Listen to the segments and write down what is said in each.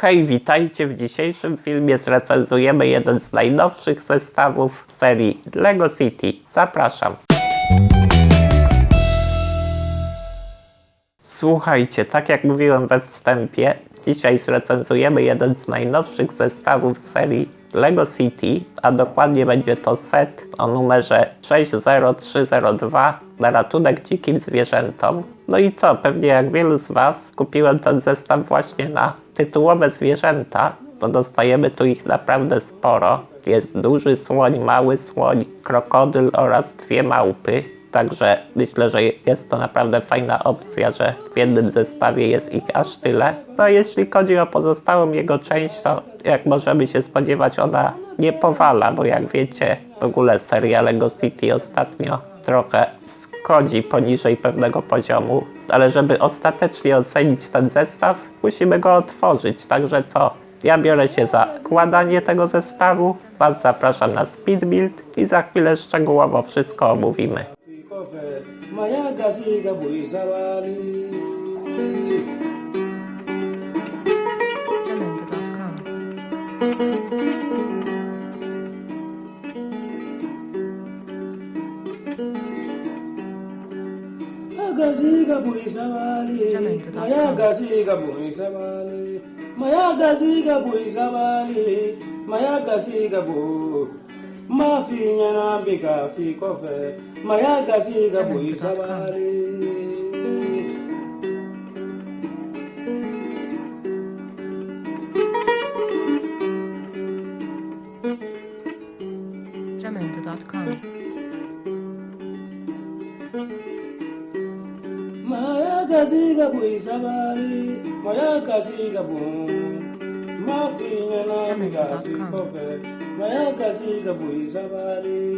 Hej, witajcie w dzisiejszym filmie zrecenzujemy jeden z najnowszych zestawów serii LEGO City. Zapraszam. Słuchajcie, tak jak mówiłem we wstępie, dzisiaj zrecenzujemy jeden z najnowszych zestawów serii LEGO City, a dokładnie będzie to set o numerze 60302 na ratunek dzikim zwierzętom. No i co, pewnie jak wielu z Was kupiłem ten zestaw właśnie na tytułowe zwierzęta, bo dostajemy tu ich naprawdę sporo. Jest duży słoń, mały słoń, krokodyl oraz dwie małpy. Także myślę, że jest to naprawdę fajna opcja, że w jednym zestawie jest ich aż tyle. No jeśli chodzi o pozostałą jego część, to jak możemy się spodziewać, ona nie powala, bo jak wiecie, w ogóle seria LEGO City ostatnio trochę schodzi poniżej pewnego poziomu, ale żeby ostatecznie ocenić ten zestaw, musimy go otworzyć. Także co? Ja biorę się za kładanie tego zestawu, Was zapraszam na speed build i za chwilę szczegółowo wszystko omówimy. Magaziga buizabali, mayagaziga buizabali, mayagaziga buizabali, mayagaziga bu. Mafinya nambika fikofe, mayagaziga buizabali. sabari maya kasi gabon.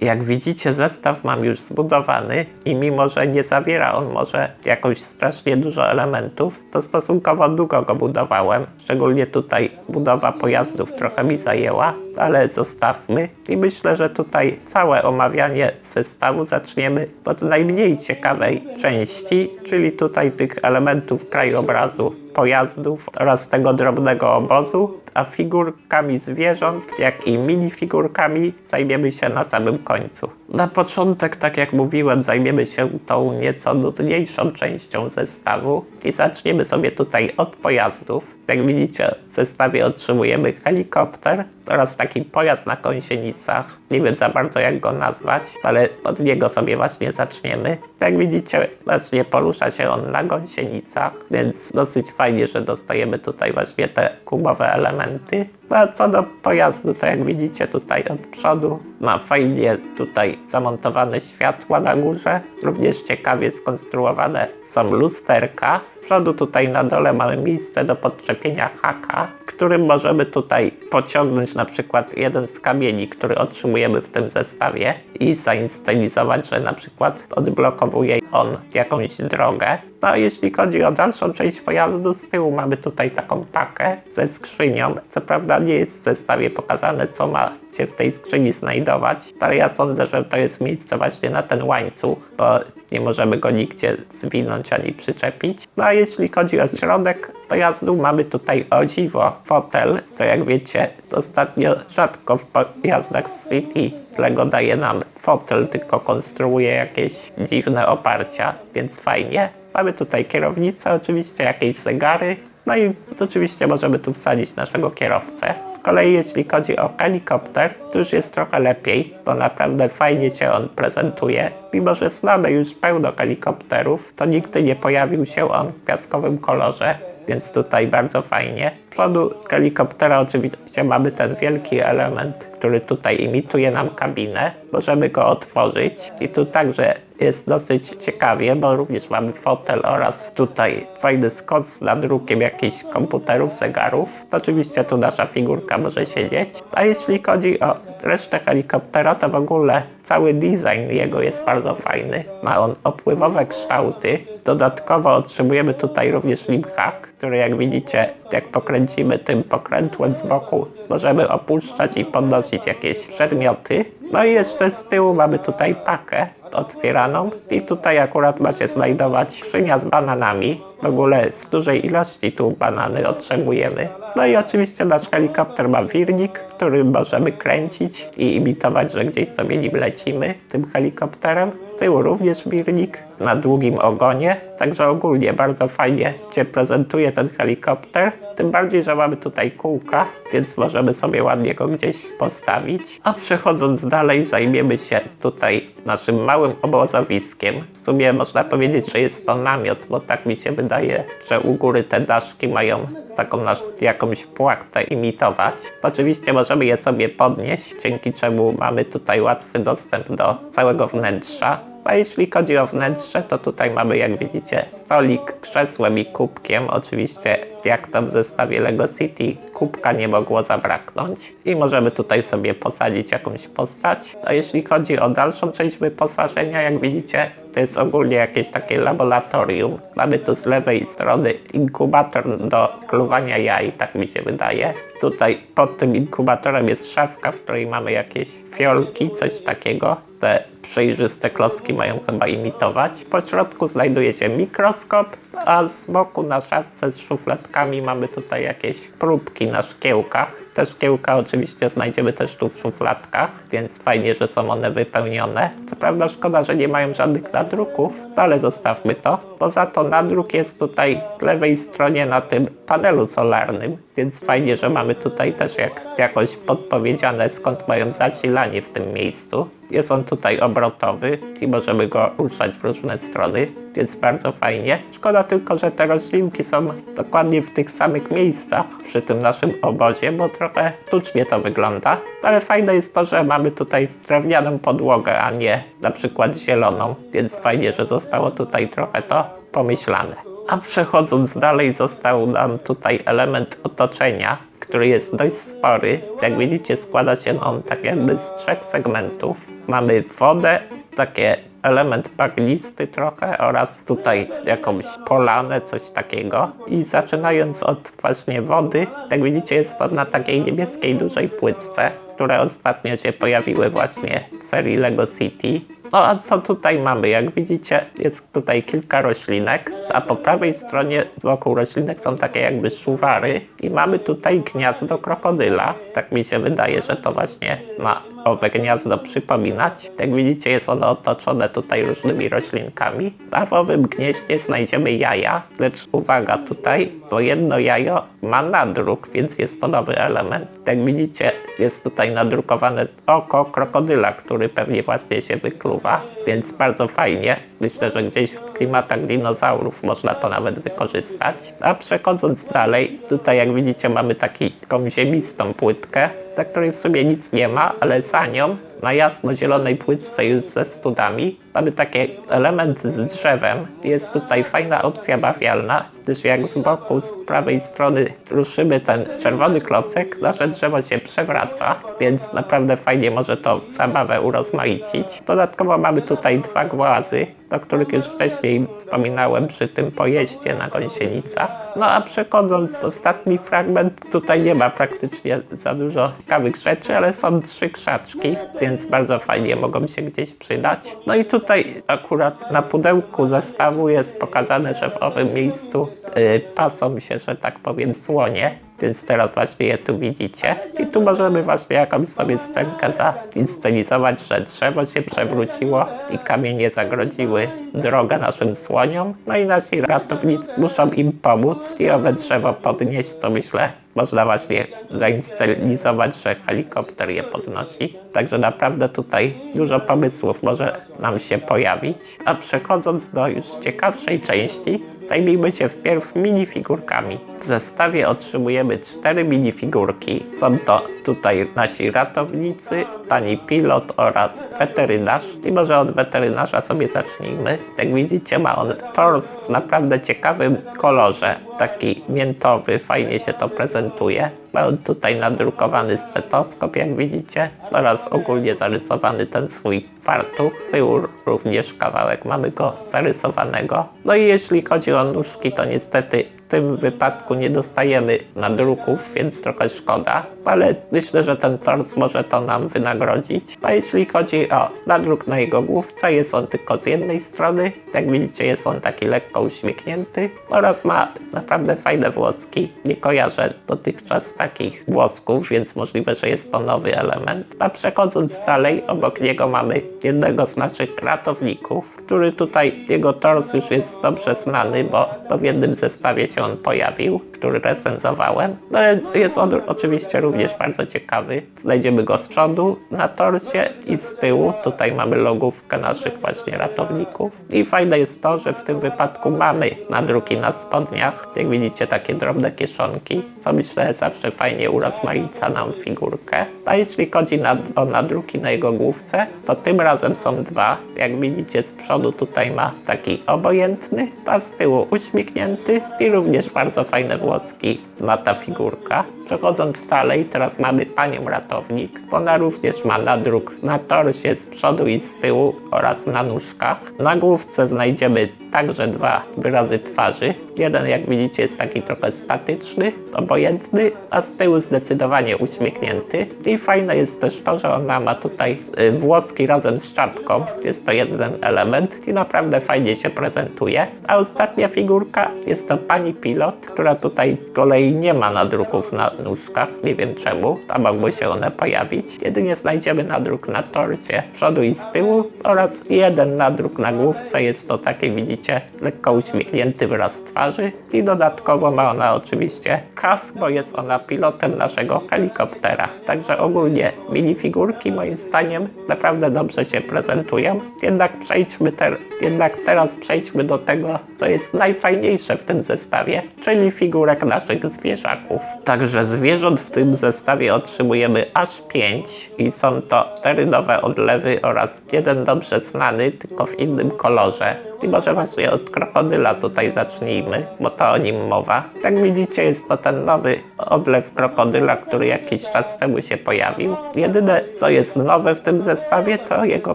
Jak widzicie, zestaw mam już zbudowany i mimo, że nie zawiera on może jakoś strasznie dużo elementów, to stosunkowo długo go budowałem. Szczególnie tutaj budowa pojazdów trochę mi zajęła, ale zostawmy. I myślę, że tutaj całe omawianie zestawu zaczniemy od najmniej ciekawej części, czyli tutaj tych elementów krajobrazu pojazdów oraz tego drobnego obozu, a figurkami zwierząt, jak i minifigurkami zajmiemy się na samym końcu. Na początek, tak jak mówiłem, zajmiemy się tą nieco nudniejszą częścią zestawu i zaczniemy sobie tutaj od pojazdów. Jak widzicie, w zestawie otrzymujemy helikopter oraz taki pojazd na gąsienicach. Nie wiem za bardzo jak go nazwać, ale od niego sobie właśnie zaczniemy. Jak widzicie, właśnie porusza się on na gąsienicach, więc dosyć fajnie, że dostajemy tutaj właśnie te kubowe elementy. No a co do pojazdu, to jak widzicie tutaj od przodu ma fajnie tutaj zamontowane światła na górze. Również ciekawie skonstruowane są lusterka. Przodu tutaj na dole mamy miejsce do podczepienia haka, którym możemy tutaj pociągnąć na przykład jeden z kamieni, który otrzymujemy w tym zestawie i zainscenizować, że na przykład odblokowuje on jakąś drogę. No jeśli chodzi o dalszą część pojazdu, z tyłu mamy tutaj taką pakę ze skrzynią. Co prawda nie jest w zestawie pokazane, co ma się w tej skrzyni znajdować, ale ja sądzę, że to jest miejsce właśnie na ten łańcuch, bo nie możemy go nigdzie zwinąć ani przyczepić. No a jeśli chodzi o środek pojazdu, mamy tutaj o dziwo fotel, co jak wiecie ostatnio rzadko w pojazdach z City Lego daje nam fotel, tylko konstruuje jakieś dziwne oparcia, więc fajnie. Mamy tutaj kierownicę, oczywiście jakieś zegary, no i oczywiście możemy tu wsadzić naszego kierowcę. Z kolei jeśli chodzi o helikopter, to już jest trochę lepiej, bo naprawdę fajnie się on prezentuje. Mimo, że znamy już pełno helikopterów, to nigdy nie pojawił się on w piaskowym kolorze, więc tutaj bardzo fajnie. Przodu helikoptera oczywiście mamy ten wielki element, który tutaj imituje nam kabinę. Możemy go otworzyć i tu także jest dosyć ciekawie, bo również mamy fotel oraz tutaj fajny skos z nadrukiem jakichś komputerów, zegarów. Oczywiście tu nasza figurka może siedzieć. A jeśli chodzi o resztę helikoptera, to w ogóle cały design jego jest bardzo fajny. Ma on opływowe kształty. Dodatkowo otrzymujemy tutaj również limhack, który jak widzicie, jak pokręcimy tym pokrętłem z boku, możemy opuszczać i podnosić jakieś przedmioty. No i jeszcze z tyłu mamy tutaj pakę otwieraną i tutaj akurat ma się znajdować skrzynia z bananami. W ogóle w dużej ilości tu banany otrzymujemy. No i oczywiście nasz helikopter ma wirnik, którym możemy kręcić i imitować, że gdzieś sobie nim lecimy tym helikopterem. Z tyłu również wirnik na długim ogonie, także ogólnie bardzo fajnie się prezentuje ten helikopter. Tym bardziej, że mamy tutaj kółka, więc możemy sobie ładnie go gdzieś postawić. A przechodząc dalej, zajmiemy się tutaj naszym małym obozowiskiem. W sumie można powiedzieć, że jest to namiot, bo tak mi się wydaje, że u góry te daszki mają taką nasz, jakąś płachtę imitować. Oczywiście możemy je sobie podnieść, dzięki czemu mamy tutaj łatwy dostęp do całego wnętrza. A jeśli chodzi o wnętrze, to tutaj mamy, jak widzicie, stolik, krzesłem i kubkiem. Oczywiście, jak to w zestawie Lego City, kubka nie mogło zabraknąć. I możemy tutaj sobie posadzić jakąś postać. A jeśli chodzi o dalszą część wyposażenia, jak widzicie, to jest ogólnie jakieś takie laboratorium. Mamy tu z lewej strony inkubator do kluwania jaj, tak mi się wydaje. Tutaj pod tym inkubatorem jest szafka, w której mamy jakieś fiolki, coś takiego. Te przejrzyste klocki mają chyba imitować. Po środku znajduje się mikroskop, a z boku na szafce z szufladkami mamy tutaj jakieś próbki na szkiełkach. Te szkiełka oczywiście znajdziemy też tu w szufladkach, więc fajnie, że są one wypełnione. Co prawda szkoda, że nie mają żadnych nadruków, no ale zostawmy to. Poza to nadruk jest tutaj z lewej stronie na tym panelu solarnym, więc fajnie, że mamy tutaj też jak, jakoś podpowiedziane skąd mają zasilanie w tym miejscu. Jest on tutaj obrotowy i możemy go ruszać w różne strony, więc bardzo fajnie. Szkoda tylko, że te roślinki są dokładnie w tych samych miejscach przy tym naszym obozie, bo trochę tucznie to wygląda. Ale fajne jest to, że mamy tutaj drewnianą podłogę, a nie na przykład zieloną, więc fajnie, że zostało tutaj trochę to pomyślane. A przechodząc dalej, został nam tutaj element otoczenia, który jest dość spory. Jak widzicie, składa się on tak jakby z trzech segmentów. Mamy wodę, takie element bagnisty trochę oraz tutaj jakąś polanę, coś takiego. I zaczynając od właśnie wody, jak widzicie jest to na takiej niebieskiej dużej płytce, które ostatnio się pojawiły właśnie w serii Lego City. No a co tutaj mamy? Jak widzicie, jest tutaj kilka roślinek, a po prawej stronie wokół roślinek są takie jakby szuwary i mamy tutaj gniazdo krokodyla. Tak mi się wydaje, że to właśnie ma owe gniazdo przypominać. Jak widzicie, jest ono otoczone tutaj różnymi roślinkami. W owym gnieździe znajdziemy jaja, lecz uwaga tutaj, bo jedno jajo ma nadruk, więc jest to nowy element. Jak widzicie, jest tutaj nadrukowane oko krokodyla, który pewnie właśnie się wykluwa, więc bardzo fajnie. Myślę, że gdzieś w klimatach dinozaurów można to nawet wykorzystać. A przechodząc dalej, tutaj jak widzicie mamy taką ziemistą płytkę, za której w sumie nic nie ma, ale za nią na jasno-zielonej płytce już ze studami mamy taki element z drzewem. Jest tutaj fajna opcja bawialna, gdyż jak z boku, z prawej strony ruszymy ten czerwony klocek, nasze drzewo się przewraca, więc naprawdę fajnie może to zabawę urozmaicić. Dodatkowo mamy tutaj dwa głazy, o których już wcześniej wspominałem przy tym pojeździe na gąsienicach. No a przechodząc ostatni fragment, tutaj nie ma praktycznie za dużo ciekawych rzeczy, ale są trzy krzaczki, więc bardzo fajnie mogą się gdzieś przydać. No i tutaj akurat na pudełku zestawu jest pokazane, że w owym miejscu y, pasą się, że tak powiem, słonie. Więc teraz właśnie je tu widzicie. I tu możemy właśnie jakąś sobie scenkę zainscenizować, że drzewo się przewróciło i kamienie zagrodziły drogę naszym słoniom. No i nasi ratownicy muszą im pomóc i owe drzewo podnieść, co myślę można właśnie zainscenizować, że helikopter je podnosi. Także naprawdę tutaj dużo pomysłów może nam się pojawić. A przechodząc do już ciekawszej części, zajmijmy się wpierw minifigurkami. W zestawie otrzymujemy cztery minifigurki. Są to tutaj nasi ratownicy, pani pilot oraz weterynarz. I może od weterynarza sobie zacznijmy. Jak widzicie ma on tors w naprawdę ciekawym kolorze. Taki miętowy, fajnie się to prezentuje. Ma on tutaj nadrukowany stetoskop, jak widzicie, oraz ogólnie zarysowany ten swój fartuch. Z tyłu również kawałek mamy go zarysowanego. No i jeśli chodzi o nóżki, to niestety tym wypadku nie dostajemy nadruków, więc trochę szkoda, ale myślę, że ten tors może to nam wynagrodzić. A jeśli chodzi o nadruk na jego główce, jest on tylko z jednej strony. Jak widzicie, jest on taki lekko uśmiechnięty oraz ma naprawdę fajne włoski. Nie kojarzę dotychczas takich włosków, więc możliwe, że jest to nowy element. A przechodząc dalej, obok niego mamy jednego z naszych ratowników, który tutaj, jego tors już jest dobrze znany, bo to w jednym zestawie się on pojawił, który recenzowałem. No jest on oczywiście również bardzo ciekawy. Znajdziemy go z przodu na torsie i z tyłu. Tutaj mamy logówkę naszych właśnie ratowników. I fajne jest to, że w tym wypadku mamy nadruki na spodniach. Jak widzicie, takie drobne kieszonki, co myślę zawsze fajnie urozmaica nam figurkę. A jeśli chodzi o nadruki na jego główce, to tym razem są dwa. Jak widzicie, z przodu tutaj ma taki obojętny, a z tyłu uśmiechnięty i również bardzo fajne włoski ma ta figurka. Przechodząc dalej, teraz mamy panią ratownik. Ona również ma nadruk na torsie z przodu i z tyłu oraz na nóżkach. Na główce znajdziemy także dwa wyrazy twarzy. Jeden, jak widzicie, jest taki trochę statyczny, obojętny, a z tyłu zdecydowanie uśmiechnięty. I fajne jest też to, że ona ma tutaj y, włoski razem z czapką. Jest to jeden element i naprawdę fajnie się prezentuje. A ostatnia figurka jest to pani pilot, która tutaj z kolei nie ma nadruków na nóżkach. Nie wiem czemu, tam mogły się one pojawić. Jedynie znajdziemy nadruk na torcie przodu i z tyłu oraz jeden nadruk na główce. Jest to taki, widzicie, lekko uśmiechnięty wyraz twarzy. I dodatkowo ma ona oczywiście kask, bo jest ona pilotem naszego helikoptera. Także ogólnie minifigurki moim zdaniem naprawdę dobrze się prezentują. Jednak przejdźmy ter- jednak teraz przejdźmy do tego, co jest najfajniejsze w tym zestawie, czyli figurek naszych zwierzaków. Także zwierząt w tym zestawie otrzymujemy aż 5 i są to cztery nowe odlewy oraz jeden dobrze znany, tylko w innym kolorze. I może właśnie od krokodyla tutaj zacznijmy, bo to o nim mowa. Jak widzicie, jest to ten nowy odlew krokodyla, który jakiś czas temu się pojawił. Jedyne, co jest nowe w tym zestawie, to jego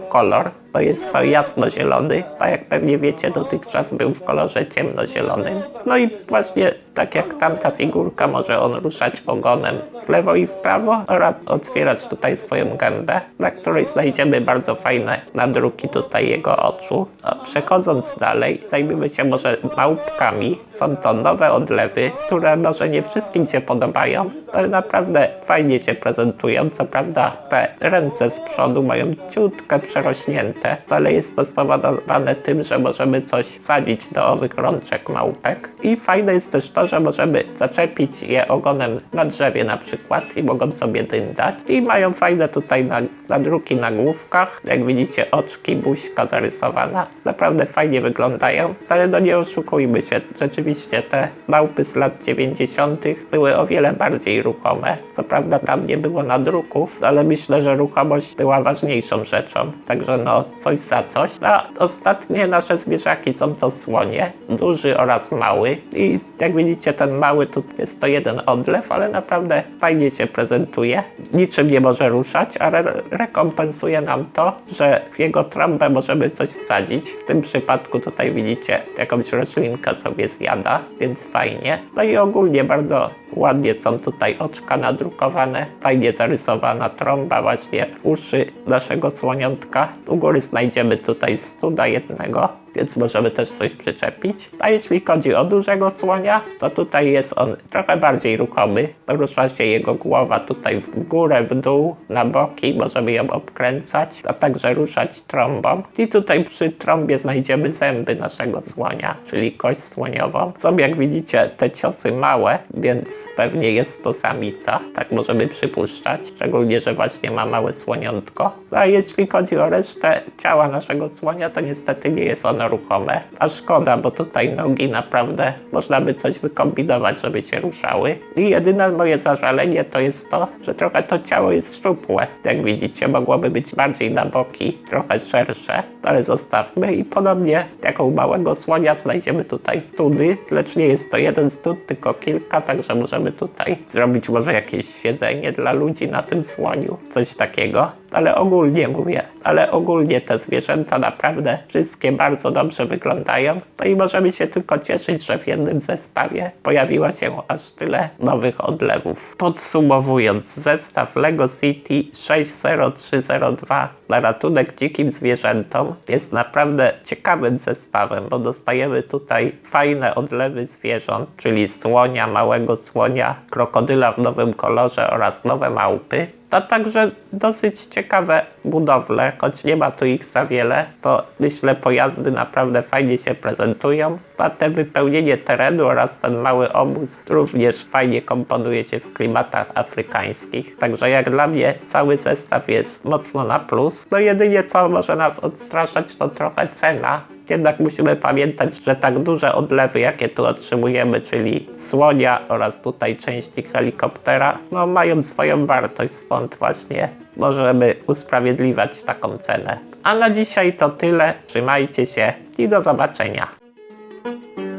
kolor. To jest to jasnozielony, tak jak pewnie wiecie, dotychczas był w kolorze ciemnozielonym. No i właśnie tak jak tamta figurka, może on ruszać ogonem w lewo i w prawo oraz otwierać tutaj swoją gębę, na której znajdziemy bardzo fajne nadruki tutaj jego oczu. A przechodząc dalej, zajmiemy się może małpkami. Są to nowe odlewy, które może nie wszystkim się podobają, ale naprawdę fajnie się prezentują. Co prawda te ręce z przodu mają ciutkę przerośnięte, ale jest to spowodowane tym, że możemy coś wsadzić do owych rączek małpek. I fajne jest też to, że możemy zaczepić je ogonem na drzewie na przykład i mogą sobie dyndać. I mają fajne tutaj na- nadruki na główkach. Jak widzicie oczki, buźka zarysowana. Naprawdę fajnie wyglądają, ale no nie oszukujmy się. Rzeczywiście te małpy z lat 90. były o wiele bardziej ruchome. Co prawda tam nie było nadruków, ale myślę, że ruchomość była ważniejszą rzeczą. Także no coś za coś. A ostatnie nasze zwierzaki są to słonie, duży oraz mały. I jak widzicie ten mały tu jest to jeden odlew, ale naprawdę fajnie się prezentuje. Niczym nie może ruszać, ale rekompensuje nam to, że w jego trąbę możemy coś wsadzić. W tym przypadku tutaj widzicie jakąś roślinkę sobie zjada, więc fajnie. No i ogólnie bardzo ładnie są tutaj oczka nadrukowane, fajnie zarysowana trąba, właśnie uszy naszego słoniątka. U góry znajdziemy tutaj studa jednego. Więc możemy też coś przyczepić. A jeśli chodzi o dużego słonia, to tutaj jest on trochę bardziej ruchomy. Rusza się jego głowa tutaj w górę, w dół, na boki, możemy ją obkręcać, a także ruszać trąbą. I tutaj przy trąbie znajdziemy zęby naszego słonia, czyli kość słoniową. Są jak widzicie te ciosy małe, więc pewnie jest to samica, tak możemy przypuszczać, szczególnie, że właśnie ma małe słoniątko. A jeśli chodzi o resztę ciała naszego słonia, to niestety nie jest ono ruchome. A szkoda, bo tutaj nogi naprawdę można by coś wykombinować, żeby się ruszały. I jedyne moje zażalenie to jest to, że trochę to ciało jest szczupłe. Jak widzicie, mogłoby być bardziej na boki, trochę szersze, ale zostawmy i podobnie jak u małego słonia znajdziemy tutaj tudy, lecz nie jest to jeden stud, tylko kilka, także możemy tutaj zrobić może jakieś siedzenie dla ludzi na tym słoniu, coś takiego. Ale ogólnie mówię, ale ogólnie te zwierzęta naprawdę wszystkie bardzo dobrze wyglądają. No i możemy się tylko cieszyć, że w jednym zestawie pojawiło się aż tyle nowych odlewów. Podsumowując, zestaw Lego City 60302 na ratunek dzikim zwierzętom jest naprawdę ciekawym zestawem, bo dostajemy tutaj fajne odlewy zwierząt, czyli słonia, małego słonia, krokodyla w nowym kolorze oraz nowe małpy. A także dosyć ciekawe budowle, choć nie ma tu ich za wiele, to myślę pojazdy naprawdę fajnie się prezentują. Te wypełnienie terenu oraz ten mały obóz również fajnie komponuje się w klimatach afrykańskich. Także jak dla mnie cały zestaw jest mocno na plus. No jedynie co może nas odstraszać to trochę cena, jednak musimy pamiętać, że tak duże odlewy, jakie tu otrzymujemy, czyli słonia oraz tutaj części helikoptera, no mają swoją wartość, stąd właśnie możemy usprawiedliwiać taką cenę. A na dzisiaj to tyle. Trzymajcie się i do zobaczenia.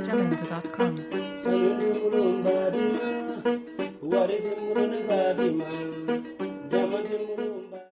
jamendo.com.